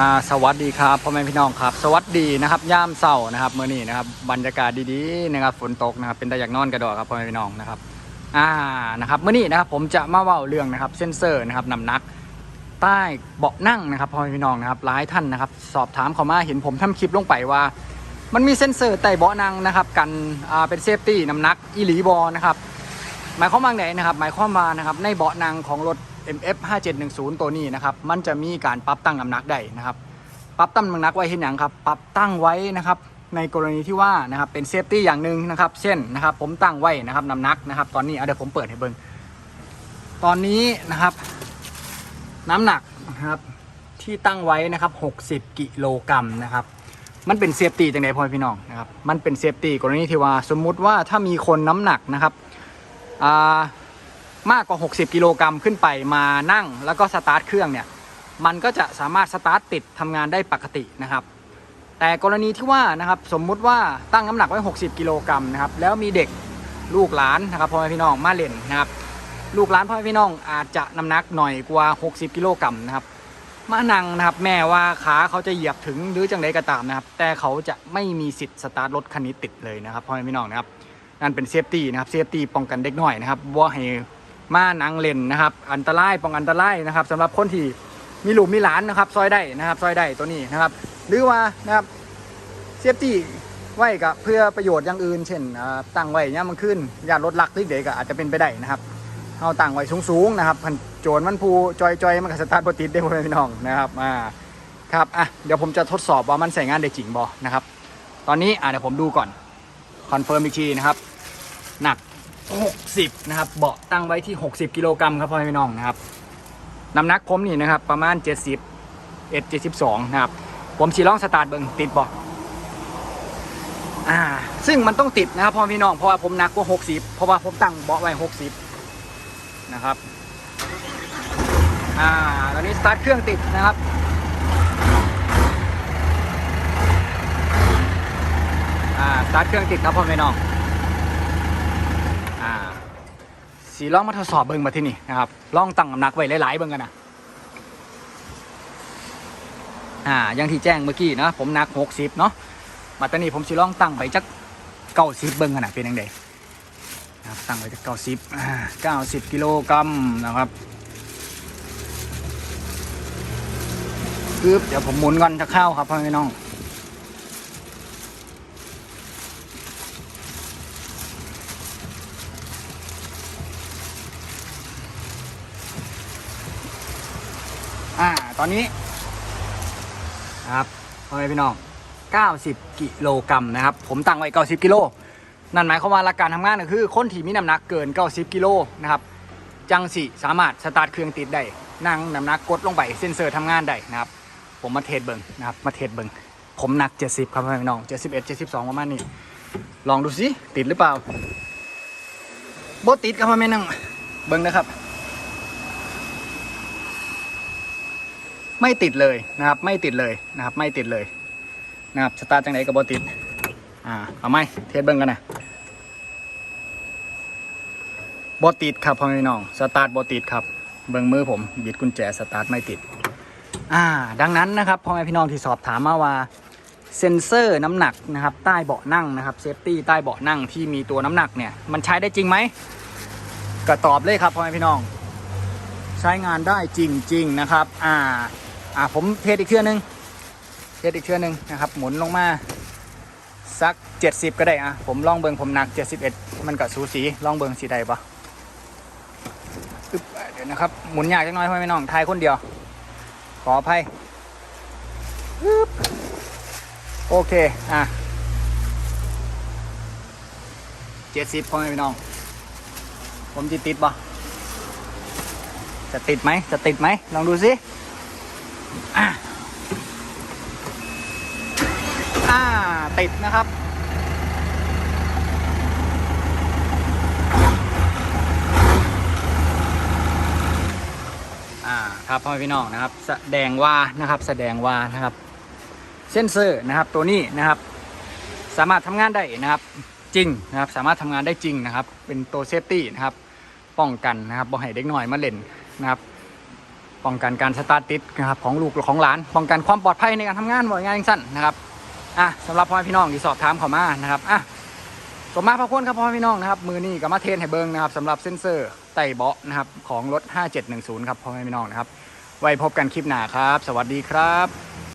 อ่าสวัสดีครับพ่อแม่พี่น้องครับ สวัสดีนะครับย่ามเศร้านะครับเมื่อนี้นะครับบรรยากาศดีๆนะครับฝนตกนะครับเป็นตาอยากนอนกระโดดครับพ่อแม่พี่น้องนะครับอ่านะครับเมื่อนี้นะครับผมจะมาเว่าเรื่องนะครับเซนเซอร์นะครับนำหนักใต้เบาะนั่งนะครับพ่อแม่พี่น้องนะครับหลายท่านนะครับ สอบถามเขามาเห็นผมทำคลิปลงไปว่า มันมีเซ็นเซอร์ใต้เบาะนั่งนะครับกันอ่าเป็นเซฟตี้น้ำหนักอีหลีบอนะครับหมายความว่าไงนะครับหมายความว่านะครับในเบาะนั่งของรถ MF 5710 ตัวนี้นะครับ มันจะมีการปรับตั้งน้ำหนักได้นะครับ ปรับตั้งน้ำหนักไว้เห็นอย่างครับ ปรับตั้งไว้นะครับ ในกรณีที่ว่านะครับเป็นเซฟตี้อย่างหนึ่งนะครับ เช่นนะครับ ผมตั้งไว้นะครับน้ำหนักนะครับ ตอนนี้เดี๋ยวผมเปิดให้เบิ่งตอนนี้นะครับ น้ำหนักนะครับที่ตั้งไว้นะครับ 60 กิโลกรัมนะครับมันเป็นเซฟตี้จังไดพ่อพี่น้องนะครับ มันเป็นเซฟตี้กรณีที่ว่าสมมุติว่าถ้ามีคนน้ำหนักนะครับอ่า มากกว่า 60 กิโลกรัมขึ้นไปมานั่งแล้วก็สตาร์ทเครื่องเนี่ยมันก็จะสามารถสตาร์ทติดทำงานได้ปกตินะครับ แต่กรณีที่ว่านะครับสมมุติว่าตั้งน้ำหนักไว้ 60 กิโลกรัมนะครับแล้วมีเด็กลูกหลานนะครับพ่อแม่พี่น้องมาเล่นนะครับลูกหลานพ่อแม่พี่น้องอาจจะน้ำหนักหน่อยกว่า 60 กิโลกรัมนะครับมานั่งนะครับแม่ว่าขาเขาจะเหยียบถึงหรือจังใดก็ตามนะครับ แต่เขาจะไม่มีสิทธิ์สตาร์ทรถคันนี้ติดเลยนะครับพ่อแม่พี่น้องนะครับนั่นเป็นเซฟตี้นะครับเซฟตี้ป้องกันเด็กหน้อยนะครับว่าให้ มานังเลนนะครับ อันตรายป้องอันตรายนะครับสำหรับคนที่มีลูกมีหลานนะครับ ซอยได้นะครับ ซอยได้ตัวนี้นะครับ หรือว่านะครับเซฟตี้ไว้กับเพื่อประโยชน์อย่างอื่น เช่นอ่าตั้งไว้ย่ามมันขึ้นยานรถลักเด็กๆก็อาจจะเป็นไปได้นะครับเอาตั้งไว้สูงๆนะครับพันโจรมันพูจอยๆมันก็สตาร์ทบติดได้พ่อแม่พี่น้องนะครับอ่าครับอะเดี๋ยวผมจะทดสอบว่ามันใส่งานได้จริงบอนะครับ ตอนนี้อะเดี๋ยวผมดูก่อนคอนเฟิร์มอีกทีนะครับ หนัก 60 นะครับ เบาะตั้งไว้ที่ 60 กิโลกรัมครับพ่อแม่พี่น้องนะครับน้ำหนักผมนี่นะครับ ประมาณ 70เอ็ด72 นะครับ ผมสีลองสตาร์ทเบิ้งติดบออ่า ซึ่งมันต้องติดนะครับพ่อพี่น้อง เพราะว่าผมหนักกว่า 60 เพราะว่าผมตั้งเบาะไว้ 60 นะครับ อ่า ตอนนี้สตาร์ทเครื่องติดนะครับอ่าสตาร์ทเครื่องติดครับพ่อแม่น้อง อ่า สีลองมาทดสอบเบิ้งมาที่นี่นะครับลองตั้งน้ำหนักไว้หลายๆเบิ้งกันนะอ่าอย่างที่แจ้งเมื่อกี้นะผมหนัก60เนาะมาตอนนี้ผมสิลองตั้งไปจักเก้าสิบเบิ้งกันนะเป็นยังไงนะครับตั้งไว้ที่เก้าสิบเก้าสิบกิโลกรัมนะครับปึ๊บเดี๋ยวผมหมุนก่อนจะเข้าครับพ่อแม่พี่น้อง อ่า ตอนนี้ครับพ่อแม่พี่น้อง 90 กิโลกรัมนะครับ ผมตั้งไว้ 90 กิโล นั่นหมายความว่าหลักการทำงานก็คือ คนที่มีน้ำหนักเกิน 90 กิโลนะครับ จังสิสามารถสตาร์ทเครื่องติดได้ นั่งน้ำหนักกดลงไป เซ็นเซอร์ทำงานได้นะครับ ผมมาเทสเบิงนะครับ มาเทสเบิงผมหนัก 70 ครับพี่น้อง 71 72 ประมาณนี้ ลองดูสิติดหรือเปล่าโบติดครับพ่อแม่น้อง เบิงนะครับ ไม่ติดเลยนะครับ ไม่ติดเลยนะครับ ไม่ติดเลยนะครับสตาร์ทจังไหนกับโบติดอ่าเอาไหมเทสเบิ้งกันนะบติดครับพ่อแม่พี่น้องสตาร์ทบติดครับเบิ้งมือผมบิดกุญแจสตาร์ทไม่ติดอ่าดังนั้นนะครับพ่อแม่พี่น้องที่สอบถามมาว่าเซ็นเซอร์น้ำหนักนะครับใต้เบาะนั่งนะครับเซฟตี้ใต้เบาะนั่งที่มีตัวน้ำหนักเนี่ยมันใช้ได้จริงไหมก็ตอบเลยครับพ่อแม่พี่น้อง ใช้งานได้จริงๆนะครับอ่า อ่าผมเทสอีกเทื่อนึงเทสอีกเทื่อนึงนะครับ หมุนลงมาสัก 70 ก็ได้อะผมลองเบิงผมหนัก 71 มันก็สูสีลองเบิงสีใดปะเดี๋ยวนะครับ หมุนยากจังน้อยพ่อแม่น้องทายคนเดียว ขออภัยโอเค อะ70พ่อแม่พี่น้อง ผมจะติดปะจะติดไหม จะติดไหม ลองดูสิ อะอ่าติดนะครับ อ่าครับพ่อพี่น้องนะครับ แสดงว่านะครับ แสดงว่านะครับ เส้นเซอร์นะครับตัวนี้นะครับ สามารถทำงานได้นะครับจริงนะครับสามารถทำงานได้จริงนะครับ เป็นตัวเซฟตี้นะครับ ป้องกันนะครับบ่ให้เด็กหน้อยมาเล่นนะครับ ป้องกันการสตาร์ทติดนะครับของลูกของหลาน ป้องกันความปลอดภัยในการทำงานบ่วยงานสั้นนะครับอะสำหรับพ่อพี่น้องที่สอบถามเข้ามานะครับอะสมมาพระคุณครับพ่อพี่น้องนะครับมือนี้กับมาเทนให้เบิ้งนะครับสำหรับเซ็นเซอร์ไต่เบาะนะครับของรถ 5710 ครับพ่อพี่น้องนะครับไว้พบกันคลิปหน้าครับ สวัสดีครับ